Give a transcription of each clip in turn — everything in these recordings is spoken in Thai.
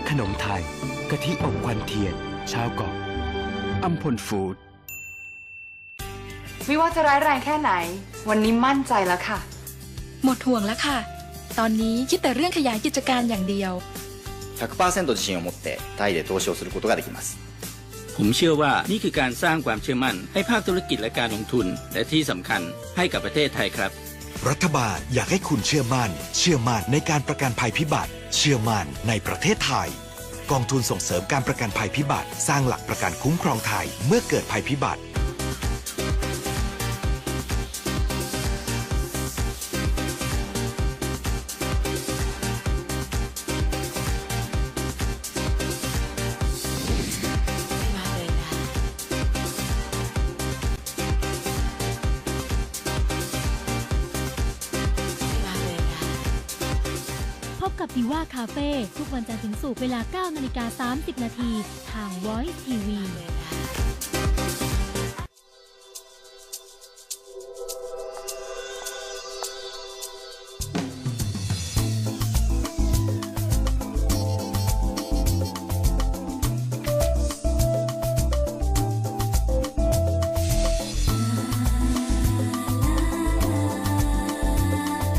กลักษณ์ขนมไทยกะทิอบควันเทียน ชาวเกาะอัมพลฟู้ด ไม่ว่าจะร้ายแรงแค่ไหน วันนี้มั่นใจแล้วค่ะ หมดห่วงแล้วค่ะ ตอนนี้คิดแต่เรื่องขยายกิจการอย่างเดียว 100%自信を持ってタイで投資をすることができます ผมเชื่อว่านี่คือการสร้างความเชื่อมั่น ให้ภาคธุรกิจและการลงทุน และที่สำคัญให้กับประเทศไทยครับ รัฐบาลอยากให้คุณเชื่อมั่น เชื่อมั่นในการประกันภัยพิบัติ เชื่อมั่นในประเทศไทย กองทุนส่งเสริมการประกันภัยพิบัติ สร้างหลักประกันคุ้มครองไทย เมื่อเกิดภัยพิบัติาเฟ่ทุกวันจันทร์ถึงศุกร์เวลา 9 นาฬิกา 30 นาทีทาง Voice TV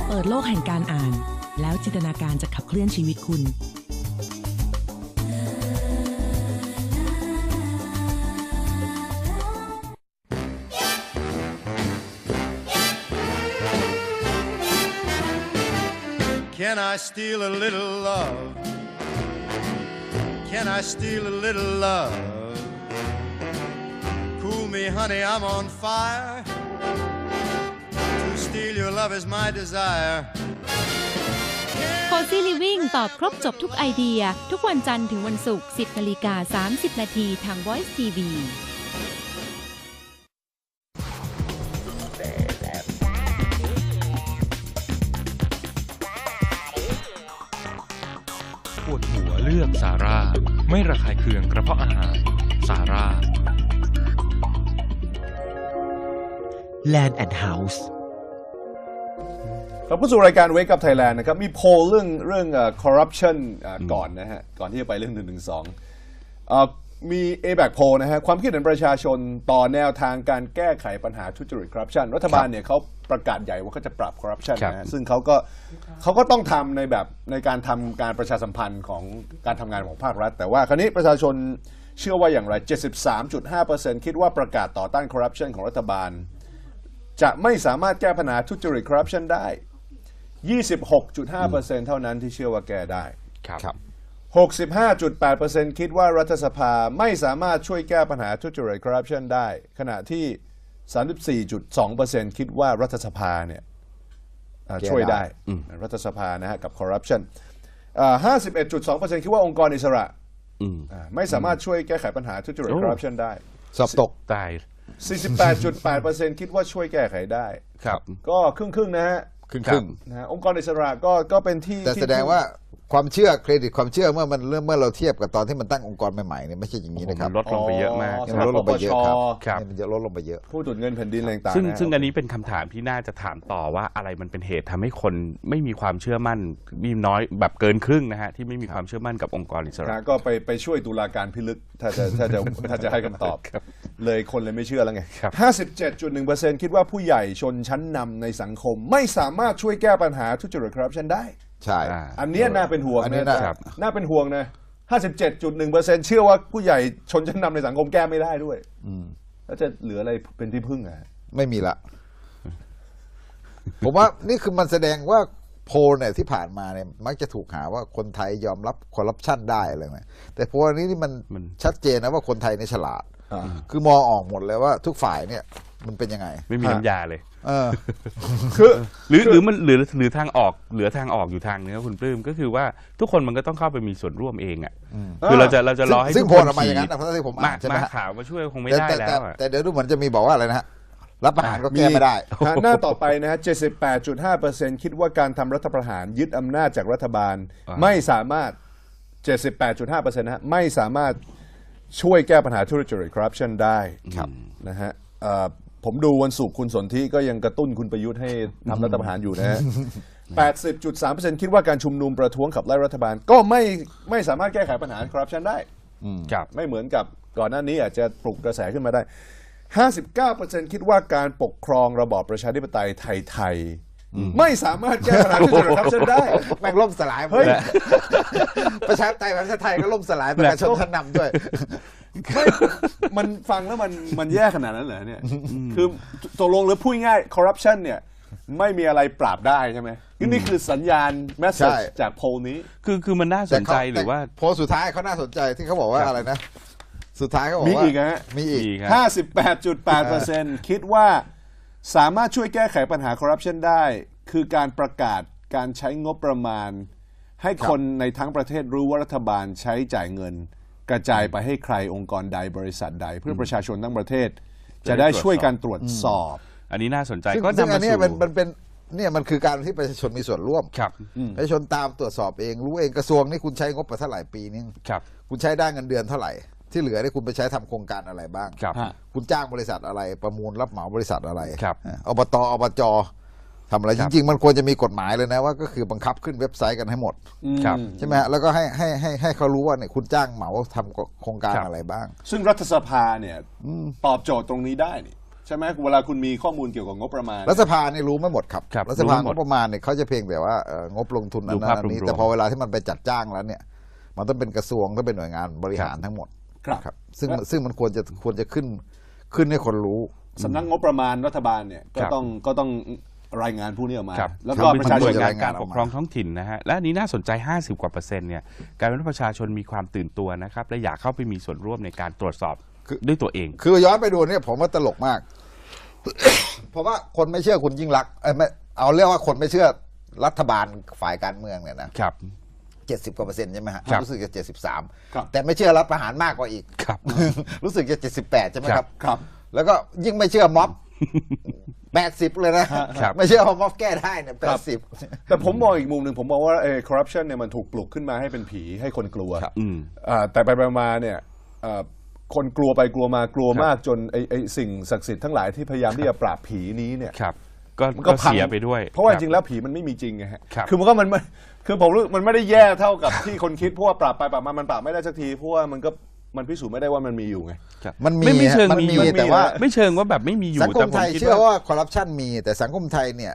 เปิดโลกแห่งการอ่าน แล้วจินตนาการจะขับเคลื่อนชีวิตคุณ Can I steal a little love? Can I steal a little love? Cool me, honey, I'm on fire. To steal your love is my desire. Cozy Living ตอบครบจบทุกไอเดีย ทุกวันจันทร์ถึงวันศุกร์ 10นาฬิกา30 นาทีทาง Voice TV ปวดหัวเลือกสาร่า ไม่ระคายเคืองกระเพาะอาหาร สาร่า Land and House ครับผู้สู่รายการ Wake Up Thailand นะครับ มีโพลเรื่องเรื่องเอ่อ corruption เอ่อก่อนนะฮะ ก่อนที่จะไปเรื่อง1นึเอ่อมี a b a c poll นะฮะ ความคิดเห็นประชาชนต่อแนวทางการแก้ไขปัญหาทุจริต corruption รัฐบาลเนี่ยเขาประกาศใหญ่ว่าเขาจะปรับ corruption นะฮะซึ่งเขาก็เขาก็ต้องทำในแบบในการทำการประชาสัมพันธ์ของการทำงานของภาครัฐ แต่ว่าคราวนี้ประชาชนเชื่อว่าอย่างไร 73.5%คิดว่าประกาศต่อต้าน corruption ของรัฐบาล จะไม่สามารถแก้ปัญหาทุจริต corruption ได้ 26.5%เท่านั้นที่เชื่อว่าแก้ได้ครับ 65.8%คิดว่ารัฐสภาไม่สามารถช่วยแก้ปัญหาทุจริต corruption ได้ ขณะที่ 34.2%คิดว่ารัฐสภาเนี่ยอ่าแก้ได้ช่วยได้ รัฐสภานะฮะกับ corruption อ่า51.2%คิดว่าองค์กรอิสระอ่าไม่สามารถช่วยแก้ไขปัญหาทุจริตโอ้ corruption ได้ สอบตก ตาย 48.8%คิดว่าช่วยแก้ไขได้ ครับ ก็ครึ่งครึ่งๆนะฮะ ครึ่งครึ่งนะฮะองค์กรอิสระก็ก็เป็นที่แต่ที่แสดงว่า ความเชื่อเครดิตความเชื่อเมื่อมันเริ่มเมื่อเราเทียบกับตอนที่มันตั้งองค์กรใหม่ๆเนี่ยไม่ใช่อย่างนี้นะครับลดลงไปเยอะมากมันลดลงไปเยอะครับครับมันจะลดลงไปเยอะ ผู้ตรวจเงินแผ่นดินอะไรต่างๆซึ่งนะฮะซึ่งอันนี้เป็นคำถามที่น่าจะถามต่อว่าอะไรมันเป็นเหตุทำให้คนไม่มีความเชื่อมั่นมีน้อยแบบเกินครึ่งนะฮะที่ไม่มีความเชื่อมั่นกับองค์กรอิสระนะก็ไปไปช่วยตุลาการพิลึกถ้าจะถ้าจะถ้าจะให้คำตอบ เลยคนเลยไม่เชื่อแล้วไงครับ57.1%คิดว่าผู้ใหญ่ชนชั้นนำในสังคม ไม่สามารถช่วยแก้ปัญหาทุจริตคอร์รัปชันได้ ใช่ อ่า อันเนี้ยน่าเป็นห่วงอันนี้นะน่า ครับ น่าเป็นห่วงนะ 57.1%เชื่อว่าผู้ใหญ่ชนชั้นนำในสังคมแก้ไม่ได้ด้วยอืมแล้วจะเหลืออะไรเป็นที่พึ่งอะ ไม่มีละ ผมว่านี่คือมันแสดงว่าโพลเนี่ยที่ผ่านมาเนี่ยมักจะถูกหาว่าคนไทยยอมรับคอร์รัปชันได้อะไรเงี้ยแต่โพลอันนี้นี่มันมัน ชัดเจนนะว่าคนไทยในยฉลาด อ่า คือมองออกหมดเลยว่าทุกฝ่ายเนี่ย มันเป็นยังไง ไม่มีน้ำยาเลย เออ คือ หรือหรือมันหรือหรือทางออกเหลือทางออกอยู่ทางนึงครับคุณปลื้มก็คือว่าทุกคนมันก็ต้องเข้าไปมีส่วนร่วมเองอะคือเราจะเราจะรอให้ซึ่งทุกโพคลนออกมาอย่างนั้นขีดนะเพราะที่ผมมาอ่านใช่ไหมมาฮะข่าวมาช่วยคงไม่แต่ได้แต่แล้แต่วอะ แต่เดี๋ยวดูเหมือนจะมีบอกว่าอะไรนะฮะรับประหารก็แก้ไม่ได้ ฮะหน้าต่อไปนะฮะ 78.5%คิดว่าการทำรัฐประหารยึดอำนาจจากรัฐบาล อ่า ไม่สามารถ 78.5%นะฮะ ไม่สามารถช่วยแก้ปัญหาทุจริตคอร์รัปชันได้ครับนะฮะเอ่อ ผมดูวันศุกร์คุณสนธิก็ยังกระตุ้นคุณประยุทธ์ให้ทำรัฐประหารอยู่นะฮะ 80.3%คิดว่าการชุมนุมประท้วงขับไล่รัฐบาล ก็ไม่ไม่สามารถแก้ไขปัญหาคอร์รัปชันได้ ครับ ไม่เหมือนกับก่อนหน้านี้อาจจะปลุกกระแสขึ้นมาได้ 59%คิดว่าการปกครองระบอบประชาธิปไตยไทยๆ ไม่สามารถแก้ปัญหาทุจริตคอร์รัปชันได้ แม่งล่มสลายหมดเฮ้ยเลยประชาธิปไตยประชาไทยก็ล่มสลายประชาชนชั้นนำด้วย ไม่มันฟังแล้วมันมันแย่ขนาดนั้นเหรอเนี่ย คือตกลงหรือพูดง่ายคอร์รัปชันเนี่ย ไม่มีอะไรปราบได้ใช่ไหมนี่คือสัญญาณแมสเซใช่จจากโพลนี้ คือคือมันน่าสนใจหรือว่า แต่โพลสุดท้ายเขาน่าสนใจที่เขาบอกว่าครับอะไรนะ สุดท้ายเขาบอกมีว่า อีกนะฮะ มีอีก อีก58.8%คิดว่า สามารถช่วยแก้ไขปัญหาคอร์รัปชันได้ คือการประกาศการใช้งบประมาณ ให้คนในทั้งประเทศรู้ว่ารัฐบาลใช้จ่ายเงิน กระจายไปให้ใครองค์กรใดบริษัทใด เพื่อประชาชนทั้งประเทศ จะได้ช่วยกันตรวจสอบ อันนี้น่าสนใจซึ่งก็ซึ่งนำอัมานเนี้ยสู่มันมันเป็นเนี่ยมันคือการที่ประชาชนมีส่วนร่วมครับประชาชนตามตรวจสอบเองรู้เองกระทรวงนี่คุณใช้งบไปเท่าไหร่ปีนึงครับ คุณใช้ได้เงินเดือนเท่าไหร่ ที่เหลือเนี่ยคุณไปใช้ทำโครงการอะไรบ้าง ครับฮะคุณจ้างบริษัทอะไร ประมูลรับเหมาบริษัทอะไรครับอะอบตอบจทำอะไรคจรับริง ๆ มันควรจะมีกฎหมายเลยนะว่าก็คือบังคับขึ้นเว็บไซต์กันให้หมด ครับ ใช่ไหมฮะแล้วก็ให้ให้ให้ให้เขารู้ว่าเนี่ยคุณจ้างเหมาทำโครงการครับ อะไรบ้าง ซึ่งรัฐสภาเนี่ยตอบโจทย์ตรงนี้ได้นี่ใช่ไหมเวลาคุณมีข้อมูลเกี่ยวกับงบประมาณ รัฐสภาเนี่ยรู้ไม่หมดครับครับรัฐสภารู้ไม่หงมดบประมาณเนี่ยเขาจะเพียงแต่ว่าเอ่องบลงทุนอันดูนั้นภาพอันนี้รวมๆแต่พอเวลาที่มันไปจัดจ้างแล้วเนี่ย มันต้องเป็นกระทรวงต้องเป็นหน่วยงานบริหารทั้งหมด ครับซึ่งซึ่งมันควรจะควรจะขึ้นขึ้นให้คนรู้ สำนักงบประมาณรัฐบาลเนี่ยก็ครับต้องก็ต้องรายงานผู้นี้ออกมา ครับ แล้วก็เป็ปนระชาหชน่วนยงานรายงานการออกมาปกครองท้องถิ่นนะฮะและอันนี้น่าสนใจ 50 กว่าเปอร์เซ็นต์เนี่ยกลายเป็นว่าประชาชนมีความตื่นตัวนะครับ และอยากเข้าไปมีส่วนร่วมในการตรวจสอบด้วยตัวเอง คือย้อนไปดูเนี่ยผมว่าตลกมาก เพราะว่าคนไม่เชื่อคุณยิ่งรักษณ์เอ้ยไม่เอาเรียกว่าคนไม่เชื่อรัฐบาลฝ่ายการเมืองเนี่ยนะครับ เจ็ดสิบกว่าเปอร์เซ็นต์ใช่ไหมฮะครับรู้สึกจะเจ็ดสิบสามครับแต่ไม่เชื่อรัฐประหารมากกว่าอีก ครับ รู้สึกจะเจ็ดสิบแปดใช่ไหมครับ ครับ แล้วก็ยิ่งไม่เชื่อม็อบแปดสิบเลยนะ ครับ ไม่เชื่อว่าม็อบแก้ได้เนี่ยแปดสิบแต่ผมมองอีกมุมหนึ่งผมมองว่าเอคอร์รัปชันเนี่ยมันถูกปลุกขึ้นมาให้เป็นผีให้คนกลัวอืม อ่าแต่ไปไปมาเนี่ยอ่าคนกลัวไปกลัวมากลัวมากจนไอไอสิ่งศักดิ์สิทธิ์ทั้งหลายที่พยายามที่จะปราบผีนี้เนี่ย ครับ ก็มันก็พังเสียไปด้วยเพราะว่าคจบริงๆแล้วผีมันไม่มีจริงไงฮะครับคือมันก็มันไม่ คือผมรู้มันไม่ได้แย่เท่ากับที่คนคิดเพราะว่าปราบไปปราบมามันปราบไม่ได้สักทีเพราะว่ามันก็มันพิสูจน์ไม่ได้ว่ามันมีอยู่ไงครับมันมีไม่ไม่เชิงฮะมันมีมีอยู่แต่ว่า ไม่เชิงว่าแบบไม่มีอยู่สังคแต่มผมไทยคิดเชื่อว่าคอร์รัปชันมี แต่สังคมไทยเนี่ย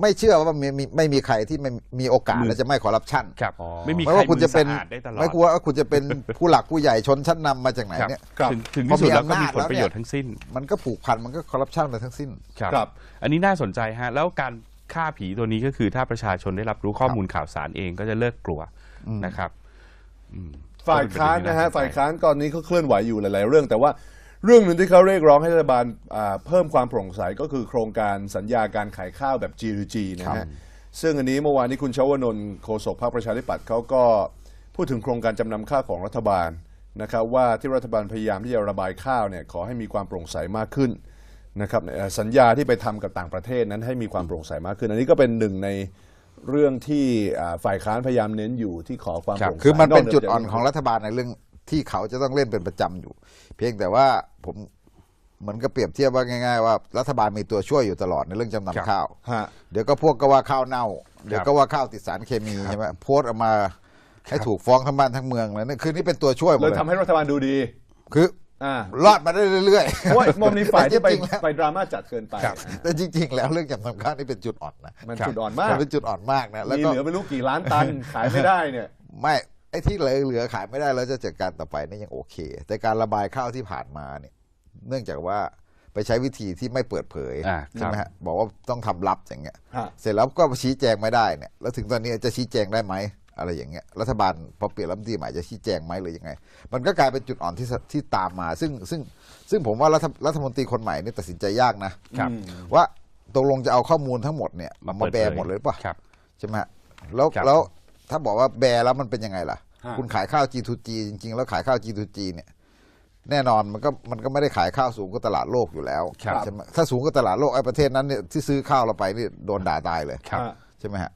ไม่เชื่อว่ามีมีไม่มีใครที่ไม่มีโอกาสและจะไม่คอร์รัปชันครับไม่มีไม่ใครว่าคุณจะเป็นมือสอาดได้ตลอดไม่กลัวว่าคุณจะเป็นผู้หลักผู้ใหญ่ชนชั้นนำมาจากไหนครับเนี่ย ครับ ถึงถึงพอที่สุดมีแล้วก็อำนามีจผลแล้วประเนี่ยโยชน์ทั้งสิ้น มันก็ผูกพันมันก็คอร์รัปชันไปทั้งสิ้น ครับ ครับ อันนี้น่าสนใจฮะ แล้วการ ฆ่าผีตัวนี้ก็คือถ้าประชาชนได้รับรู้ข้อมูลข่าวสารเองก็จะเลิกกลัวนะครับอืมฝ่ายค้านนะฮะก็เป็ฝ่ายเรื่องที่ค้านตอนนี้ก็เคลื่อนไหวอยู่หลาย ๆ เรื่อง แต่ว่าเรื่องหนึ่งที่เขาเรียกร้องให้รัฐบาลอ่าเพิ่มความโปร่งใสก็คือโครงการสัญญาการขายข้าวแบบ G2G นะฮะซึ่งอันนี้เมื่อวานนี้คุณชวนนท์โฆษกพรรคประชาธิปัตย์เขาก็พูดถึงโครงการจำนำข้าวของรัฐบาลนะครับว่าที่รัฐบาลพยายามที่จะระบายข้าวเนี่ยขอให้มีความโปร่งใสมากขึ้น นะครับเอ่อสัญญาที่ไปทำกับต่างประเทศนั้นให้มีความโปร่งใสมากขึ้น อันนี้ก็เป็นหนึ่งในเรื่องที่อ่าฝ่ายค้านพยายามเน้นอยู่ที่ขอความโปร่งใสคือมันเป็นกหจุดจากอ่อนของรัฐบาลในเรื่องที่เขาจะต้องเล่นเป็นประจำอยู่ เพียงแต่ว่าผมเหมือนกับเปรียบเทียบว่าง่าย ๆ ว่ารัฐบาลมีตัวช่วยอยู่ตลอดในเรื่องจำครับนำข้าวฮะเดี๋ยวก็พวกก็ว่าข้าวเน่า เดี๋ยวก็ว่าข้าวติดสารเคมีใช่ไหมโพสต์ออกมาให้ถูกฟ้องทั้งบ้านทั้งเมืองเลยนี่คือนี่เป็นตัวช่วยหมดเลยเลยทำให้รัฐบาลดูดี คือ อ่ารอดมาได้เรื่อยๆเพราะว่ามันมีฝ่ายที่ไปแต่จริงๆแล้ว ไปดราม่าจัดเกินไปแต่จริง ๆ แล้วเรื่องจำนำข้าวนี่เป็นจุดอ่อนนะมันครับจุดอ่อนมาก มันเป็นจุดอ่อนมากนะแล้วมีก็เหลือไม่รู้กี่ล้านตัน ขายไม่ได้เนี่ย ไม่ไอ้ที่เหลือเหลือขายไม่ได้แล้วจะจัดการต่อไปนี่ยังโอเค แต่การระบายข้าวที่ผ่านมาเนี่ย เนื่องจากว่าไปใช้วิธีที่ไม่เปิดเผยอ่าใช่ไหมครัฮะบบอกว่าต้องทำลับอย่างเงี้ย ฮะ เสร็จแล้วก็ชี้แจงไม่ได้เนี่ยแล้วถึงตอนนี้จะชี้แจงได้ไหม อะไรอย่างเงี้ยรัฐบาลพอเปลี่ยนรัฐมนตรีใหม่จะชี้แจงไหมหรือยังไง มันก็กลายเป็นจุดอ่อนที่สที่ตามมา ซึ่งซึ่งซึ่งผมว่ารัฐรัฐมนตรีคนใหม่นี่ตัดสินใจยากนะครับ ว่าตกลงจะเอาข้อมูลทั้งหมดเนี่ยมามาเปิดแบเผยร์หมดเลยหรือเปล่ะครับ ใช่ไหมฮะแล้วครับ แล้วถ้าบอกว่าแบร์แล้วมันเป็นยังไงล่ะ ฮะ คุณขายข้าว G2G จริง ๆ แล้วขายข้าว G2G เนี่ย แน่นอนมันก็มันก็ไม่ได้ขายข้าวสูงกว่าตลาดโลกอยู่แล้วครับ ใช่ไหมถ้าสูงกว่าตลาดโลกไอ้ประเทศนั้นเนี่ยที่ซื้อข้าวเราไปนี่โดนด่าตายเลย ครับฮะใช่ไหมฮะ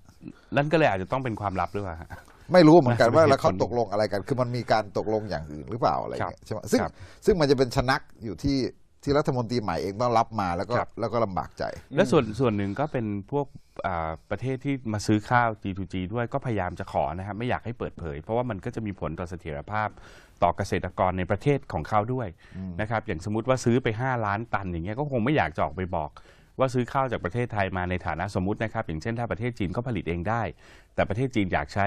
นั่นก็เลยอาจจะต้องเป็นความลับหรือเปล่าฮะ ไม่รู้เหมือนกันว่าน่าจะเป็นแล้วเขาเหตุผลตกลงอะไรกัน คือมันมีการตกลงอย่างอื่นหรือเปล่าอะไรครับเงี้ยใช่ไหมซึ่งครับซึ่งมันจะเป็นชนักอยู่ที่ที่รัฐมนตรีใหม่เองต้องรับมาแล้วก็ครับแล้วก็ลำบากใจ และส่วนส่วนหนึ่งก็เป็นพวกอ่าประเทศที่มาซื้อข้าว G2G ด้วยก็พยายามจะขอนะครับไม่อยากให้เปิดเผย เพราะว่ามันก็จะมีผลต่อเสถียรภาพต่อเกษตรกรในประเทศของเขาด้วยนะครับอย่างสมมติว่าซื้อไป 5 ล้านตันอย่างเงี้ยก็คงไม่อยากจะออกไปบอก ว่าซื้อข้าวจากประเทศไทยมาในฐานะสมมตินะครับ อย่างเช่นถ้าประเทศจีนก็ผลิตเองได้ แต่ประเทศจีนอยากใช้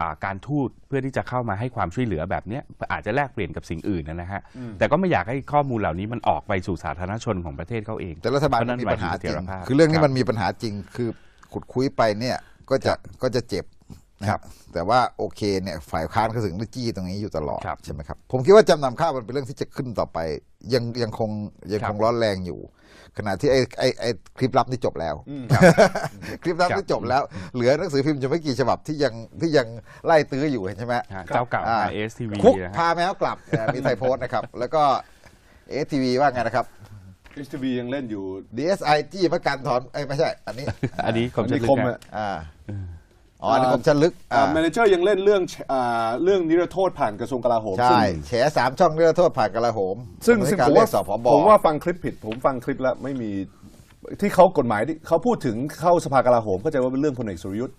อ่าการทูตเพื่อที่จะเข้ามาให้ความช่วยเหลือแบบเนี้ยอาจจะแลกเปลี่ยนกับสิ่งอื่นนะฮะอืมแต่ก็ไม่อยากให้ข้อมูลเหล่านี้มันออกไปสู่สาธารณชนของประเทศเขาเอง แต่รัฐบาลเพะมันั้นนมีหมายปัญถึหาเสจริถีงยรภาพคือเรื่องนี้บมันมีปัญหาจริงคือขุดคุยไปเนี่ยก็จะก็จะเจ็บ นะครับ แต่ว่าโอเคเนี่ยฝ่ายค้านก็ถึงได้จี้ตรงนี้อยู่ตลอดใช่ไหมครับ ผมคิดว่าจำนำข้าวมันเป็นเรื่องที่จะขึ้นต่อไป ยังยังคงยังคงร้อนแรงอยู่ ขณะที่ไอ้ไอ้ไอ้คลิปลับนี่จบแล้วอืมคลิปลับนี่จบแล้ว เหลือหนังสือพิมพ์จะไม่กี่ฉบับที่ยังที่ยังไล่ตื้ออยู่เห็นใช่ไหมฮะเจ้าเก่าอ่ ASTV คุกนะฮะพาแมวกลับเนี่ยมีไทยโพสต์นะครับ แล้วก็เอสทีวีว่าไงนะครับ HTV ยังเล่นอยู่ DSI จี้ประกันถอนเอ้ยไม่ใช่ อันนี้ อันนี้คมอันชันี้ดลึคกมนะอะ อ่าอ๋ออันนี้ผมชันลึกอ่าอ่าแมเนเจอร์ยังเล่นเรื่องอ่าเรื่องนิรโทษผ่านกระทรวงกลาโหมใช่ซึ่ง แฉสามช่องเรื่องโทษผ่านกลาโหมซึ่งทำให้ซึ่งการผมเรียว่ากสพบผมว่าฟังคลิปผิด ผมฟังคลิปแล้วไม่มีที่เขากฎหมายที่เขาพูดถึงเข้าสภากลาโหมเข้าใจว่าเป็นเรื่องพลเอกสุรยุทธ์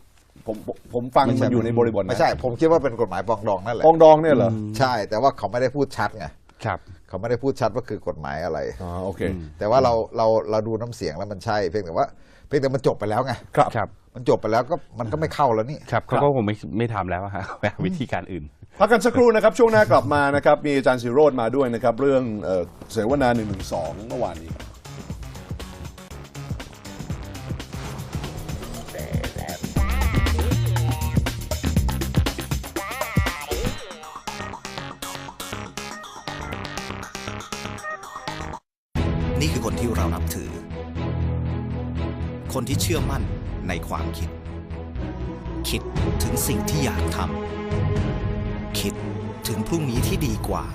ผมผมผมฟังมันอยู่ในบริบทนะไม่ใช่ ผมคิดว่าเป็นกฎหมายปรองดองนั่นแหละปรองดองเนี่ยเหรอใช่ แต่ว่าเขาไม่ได้พูดชัดไงครับ เขาไม่ได้พูดชัดว่าคือกฎหมายอะไร อ๋อโอเคแต่ว่าเราเราเราดูน้ำเสียงแล้วมันใช่ เพียงแต่ว่าเพียงแต่มันจบไปแล้วไง ครับ ครับ มันจบไปแล้วก็มันก็ไม่เข้าแล้วนี่ ครับเขาก็คงไม่ไม่ทำแล้วอะฮะแบบวิธีการอื่น พักกันสักครู่นะครับ ช่วงหน้ากลับมานะครับ มีอาจารย์สิโรดมาด้วยนะครับ เรื่องเอ่อเสวนา1นึเมื่อวานนี้ นี่คือคนที่เรานับถือ คนที่เชื่อมั่น ในความคิด คิดถึงสิ่งที่อยากทำคิดถึงพรุ่งนี้ที่ดีกว่า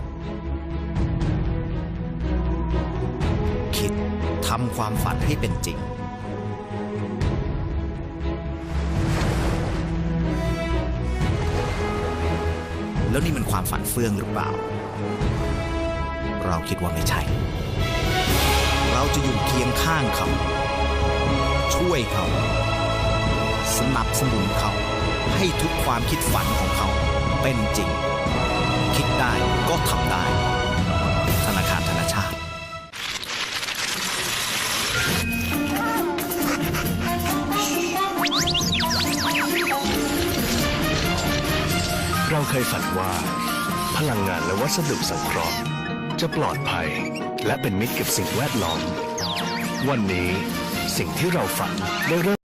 คิดทำความฝันให้เป็นจริง แล้วนี่มันความฝันเฟื่องหรือเปล่า เราคิดว่าไม่ใช่ เราจะอยู่เคียงข้างเขา ช่วยเขา สนับสนุนเขา ให้ทุกความคิดฝันของเขาเป็นจริง คิดได้ก็ทำได้ ธนาคารธนาชาติเราเคยฝันว่า พลังงานและวัสดุสังเคราะห์ จะปลอดภัยและเป็นมิตรกับสิ่งแวดล้อม วันนี้สิ่งที่เราฝันได้เริ่ม